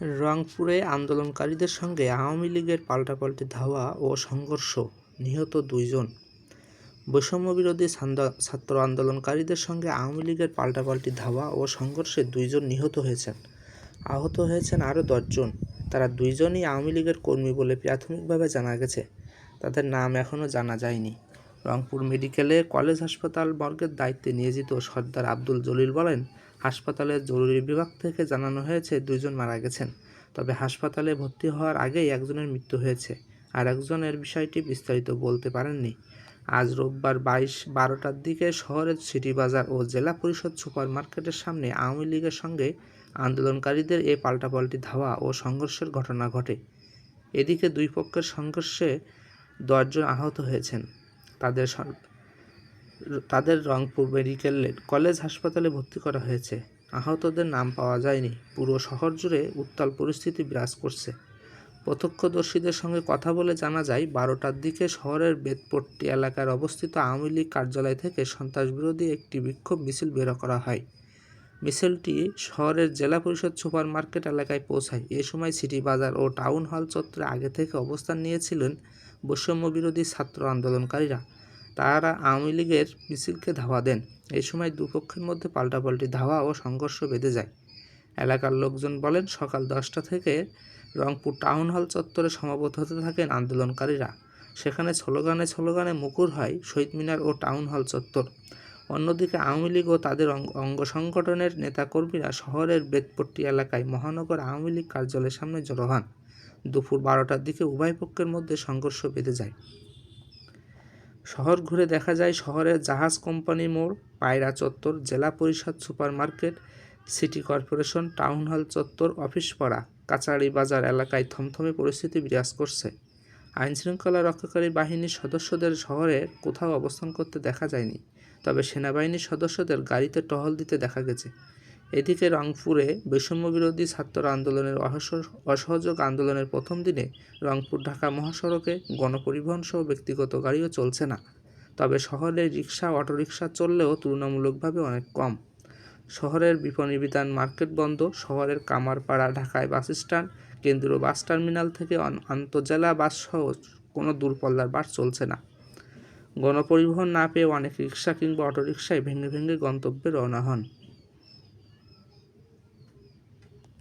রংপুরে আন্দোলনকারীদের সঙ্গে আওয়ামী লীগের পাল্টাপাল্টি ধাওয়া ও সংঘর্ষ, নিহত দুইজন। বৈষম্যবিরোধী ছাত্র আন্দোলনকারীদের সঙ্গে আওয়ামী লীগের পাল্টাপাল্টি ধাওয়া ও সংঘর্ষে দুইজন নিহত হয়েছেন। আহত হয়েছেন আরও দশজন। তারা দুইজনই আওয়ামী লীগের কর্মী বলে প্রাথমিকভাবে জানা গেছে। তাদের নাম এখনও জানা যায়নি। রংপুর মেডিকেলে কলেজ হাসপাতাল বর্গের দায়িত্বে নিয়োজিত সর্দার আব্দুল জলিল বলেন হাসপাতালের জরুরি বিভাগ থেকে জানানো হয়েছে দুজন মারা গেছেন। তবে হাসপাতালে ভর্তি হওয়ার আগেই একজনের মৃত্যু হয়েছে আর একজনের বিষয়টি বিস্তারিত বলতে পারেননি। আজ রোববার বাইশ, বারোটার দিকে শহরের সিটি বাজার ও জেলা পরিষদ সুপার মার্কেটের সামনে আওয়ামী লীগের সঙ্গে আন্দোলনকারীদের এ পাল্টাপাল্টি ধাওয়া ও সংঘর্ষের ঘটনা ঘটে। এদিকে দুই পক্ষের সংঘর্ষে দশজন আহত হয়েছেন। তাদের তাদের রংপুর মেডিকেল কলেজ হাসপাতালে ভর্তি করা হয়েছে। আহতদের নাম পাওয়া যায়নি। পুরো শহর জুড়ে উত্তাল পরিস্থিতি বিরাজ করছে। প্রত্যক্ষদর্শীদের সঙ্গে কথা বলে জানা যায়, বারোটার দিকে শহরের বেদপট্টি এলাকার অবস্থিত আওয়ামী লীগ কার্যালয় থেকে সন্ত্রাসবিরোধী একটি বিক্ষোভ মিছিল বের করা হয়। মিছিলটি শহরের জেলা পরিষদ সুপার মার্কেট এলাকায় পৌঁছায়। এ সময় সিটি বাজার ও টাউন হল চত্বরে আগে থেকে অবস্থান নিয়েছিলেন বৈষম্যবিরোধী ছাত্র আন্দোলনকারীরা। তারা আওয়ামী লীগের মিছিলকে ধাওয়া দেন। এই সময় দুপক্ষের মধ্যে পাল্টাপাল্টি ধাওয়া ও সংঘর্ষ বেঁধে যায়। এলাকার লোকজন বলেন, সকাল দশটা থেকে রংপুর টাউন হল চত্বরে সমাবেত হতে থাকেন আন্দোলনকারীরা। সেখানে স্লোগানে স্লোগানে মুখর হয় শহীদ মিনার ও টাউন হল চত্বর। অন্যদিকে আওয়ামী লীগ ও তাদের অঙ্গ সংগঠনের নেতাকর্মীরা শহরের বেদপট্টি এলাকায় মহানগর আওয়ামী লীগ কার্যালয়ের সামনে জড়ো হন। দুপুর বারোটার দিকে উভয় পক্ষের মধ্যে সংঘর্ষ বেঁধে যায়। শহর ঘুরে দেখা যায় শহরের জাহাজ কোম্পানি মোড়, পায়রা চত্বর, জেলা পরিষদ super market city corporation, town hall চত্বর, অফিস পাড়া, কাছাড়ি বাজার এলাকায় থমথমে পরিস্থিতি বিরাজ করছে। আইনশৃঙ্খলা রক্ষাকারী বাহিনীর সদস্যদের শহরে কোথাও অবস্থান করতে দেখা যায়নি, তবে সেনাবাহিনীর সদস্যদের গাড়িতে টহল দিতে দেখা গেছে। এদিকে রংপুরে বৈষম্যবিরোধী ছাত্র আন্দোলনের অসহ- অসহযোগ আন্দোলনের প্রথম দিনে রংপুর ঢাকা মহাসড়কে গণপরিবহন সহ ব্যক্তিগত গাড়িও চলছে না। তবে শহরে রিক্সা অটোরিকশা চললেও তুলনামূলকভাবে অনেক কম। শহরের বিপণী বিতান মার্কেট বন্ধ, শহরের কামারপাড়া ঢাকায় বাস স্ট্যান্ড, কেন্দ্রীয় বাস টার্মিনাল থেকে আন- আন্তজেলা বাস সহ কোনো দূরপল্লার বাস চলছে না। গণপরিবহন না পেয়ে অনেক রিক্সা কিংবা অটোরিকশায় ভেঙে ভেঙে গন্তব্যে রওনা হন।